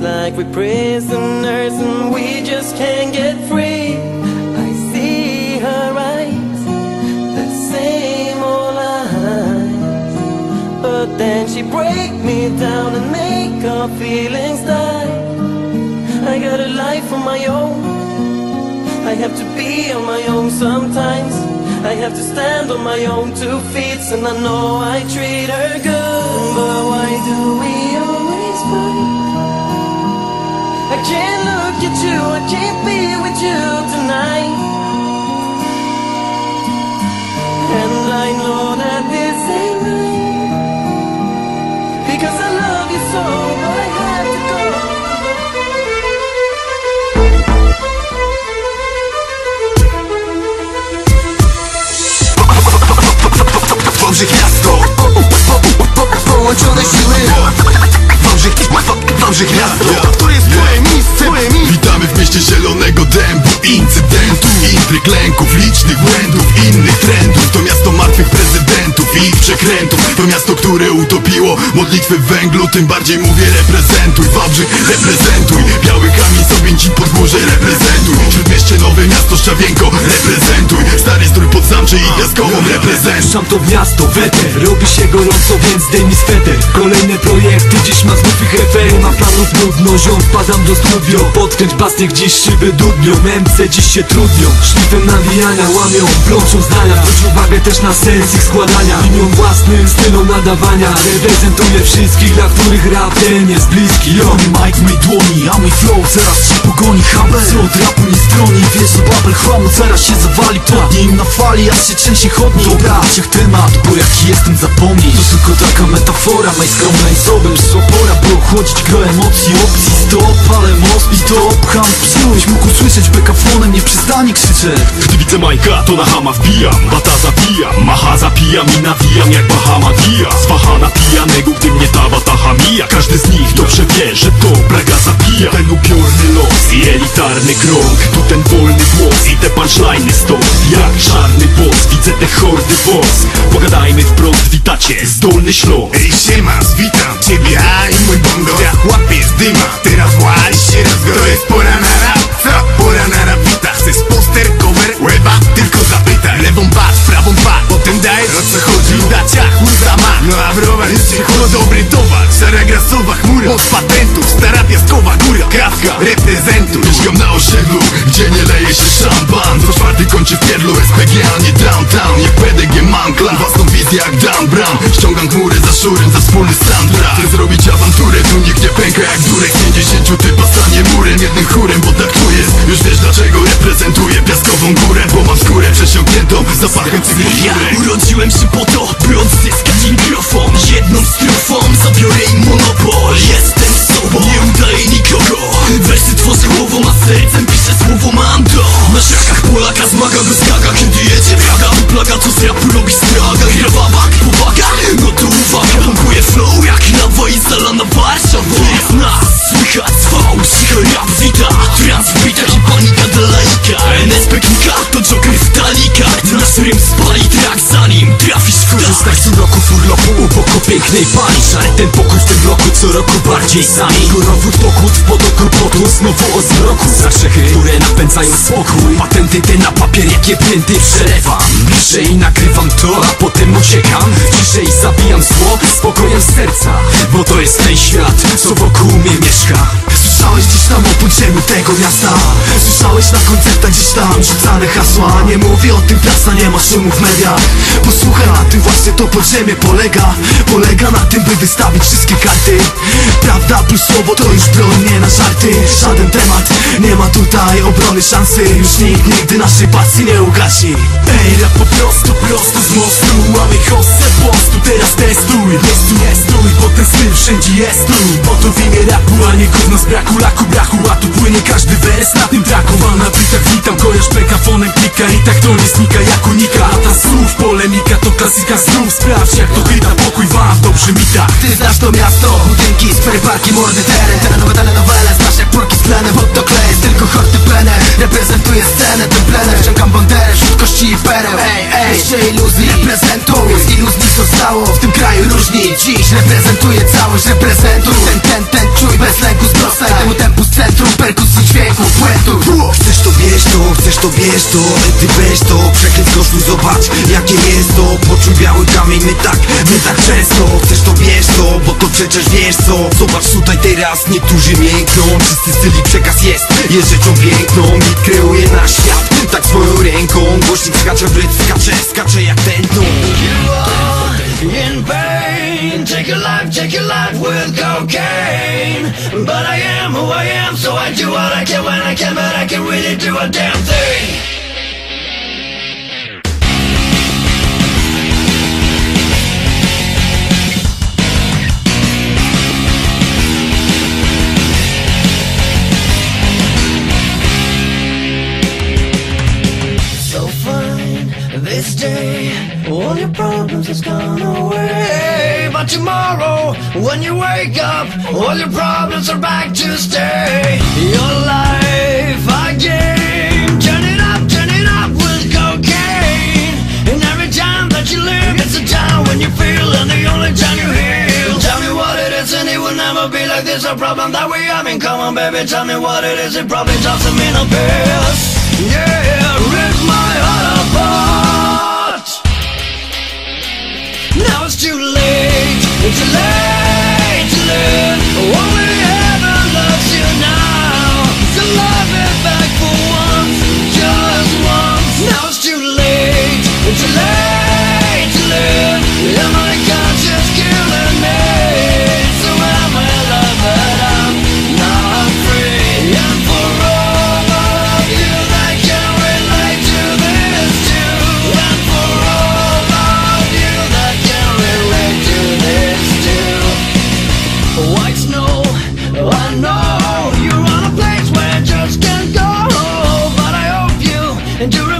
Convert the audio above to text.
Like we're prisoners and we just can't get free. I see her eyes, the same old eyes. But then she break me down and make our feelings die. I got a life of my own. I have to be on my own sometimes. I have to stand on my own two feet, and I know I treat her good. But why do we can't look at you, I can't be with you tonight. And I know that this ain't right. Because I love you so, I have to go. Wałbrzych miasto Połączone siły Wałbrzych, Wałbrzych miasto To jest zielonego dębu Incydentów, intryg, lęków, licznych błędów Innych trendów. To miasto martwych prezydentów i ich przekrętów. To miasto, które utopiło modlitwy w węglu Tym bardziej mówię reprezentuj Wałbrzych, reprezentuj. Biały kamień sobie ci pod górze reprezentuj Śródmieście nowe miasto Szczawienko reprezentuj. Stary strój pod zamczy i piaskową reprezentuj. Puszczam to miasto, weter. Robi się gorąco, więc zdejmij sweter. Kolejne projekty, dziś ma znów ich refer. Nie ma planów nudno, ziom wpadam do studio. Podkręć bas, niech dziś szyby dudnią. MC dziś się trudnią. Szlifem nawijania łamią, plączą zdania. Zwróć uwagę też na sens ich składania. Linią własnym stylom nadawania. Reprezentuję wszystkich, dla których rap ten jest bliski. Yo, Mike mej dłoni, a mój flow zaraz cię pogoni. Habel, co od rapu nie stroni Wiesz, że babel chłamu zaraz się zawali Padnie im na fali, aż się trzęsie chodnik Dobra, ciech temat, bo jaki jestem zapomnij. To tylko taka metafora mej skromnej osoby Przyszła pora, by ochłodzić gro emocji. Opcji stop, ale most i to przód Byś mógł usłyszeć bekafonem, nie przystani krzyczę Gdy widzę Majka, to na hama wbijam Bata zabijam, macha zapijam i nawijam jak Bahama Dia Zwahana pijanego, gdy mnie ta bata hamija. Każdy z nich dobrze wie, że to braga zabija. Ten upiorny los i elitarny krąg. Tu ten wolny głos i te punchline'y stąd Jak czarny boss, widzę te hordy boss Pogadajmy wprost, witacie, zdolny śląsk. Ej siema, witam ciebie, a i mój bongo. Ja chłopie z dyma, teraz wali się rozgor To jest pora na gdzie nie leje się szampan. Co czwarty kończy w pierdlu SPG, a nie downtown. Jak PDG mam klan, własną wizję jak Dan Brown. Ściągam chmury za szurem, za wspólny soundtrack Chcę zrobić awanturę, tu nikt nie pęka jak durek. 50 typa stanie murem, jednym chórem, bo tak tu jest Już wiesz dlaczego reprezentuję piaskową górę Bo mam skórę przesiąkniętą zapachem cygli Ja urodziłem urlopu u boku pięknej pani Szary ten pokój w tym roku co roku bardziej sami. Górowy pokód w podoku potu znowu o zmroku. Za grzechy, które napędzają spokój. Patenty te na papier jakie pięty przelewam Bliżej nagrywam to, a potem uciekam. Ciszej zabijam zło, spokojem serca Bo to jest ten świat, co wokół mnie mieszka Słyszałeś gdzieś tam o podziemiu tego miasta? Słyszałeś na koncertach gdzieś tam rzucane hasła? Nie mówię o tym prasa, nie ma szumu w mediach. Posłuchaj, na tym właśnie to podziemie polega. Polega na tym, by wystawić wszystkie karty. Prawda plus słowo to już broń, nie na żarty. Żaden temat, nie ma tutaj obrony szansy. Już nikt nigdy naszej pasji nie ugasi Ej, rap po prostu, prosto z mostu. Mamy hossę postu, teraz testuj. Nie stój, nie stój, bo ten styl wszędzie jest tu. Bo to w imię rapu, a nie gówno z braku laku brachu A tu płynie każdy wers. Na tym traku Wal na bitach, witam, kojarz pekafonem klika I tak to nie znika jak unika. Lata słów, polemika to klasyka znów Sprawdź jak to chyta, pokój wam dobrze mi tak Ty znasz to miasto, budynki, sfery, parki, mordy, teren Terenowe, telenowele, znasz jak Porki z plenem, pod to klej tylko horty plener. Reprezentuję scenę, ten plener. Wciągam banderę wśród kości i pereł Ej, ej, jeszcze iluzji reprezentuję Z iluzji zostało w tym kraju różni. Dziś reprezentuję całość, reprezentuj. Ten, ten, My tak, my tak często Chcesz to bierz to, bo to przecież wiesz co Zobacz tutaj teraz, niektórzy miękną Czysty styl i przekaz jest, jest rzeczą piękną Mit kreuje na świat, tak swoją ręką Głośnik skacze w rytm, skacze, skacze jak tętno pain. Take your life, take your life with cocaine. But I am who I am, so I do what I can when I can, but I can really do a damn thing. All your problems has gone away. But tomorrow, when you wake up, all your problems are back to stay. Your life again, turn it up, turn it up with cocaine. And every time that you live, it's a time when you feel, and the only time you heal. Tell me what it is, and it will never be like this. A problem that we have in common, baby. Tell me what it is, it probably doesn't mean a piss. Yeah, It's you lie. and you're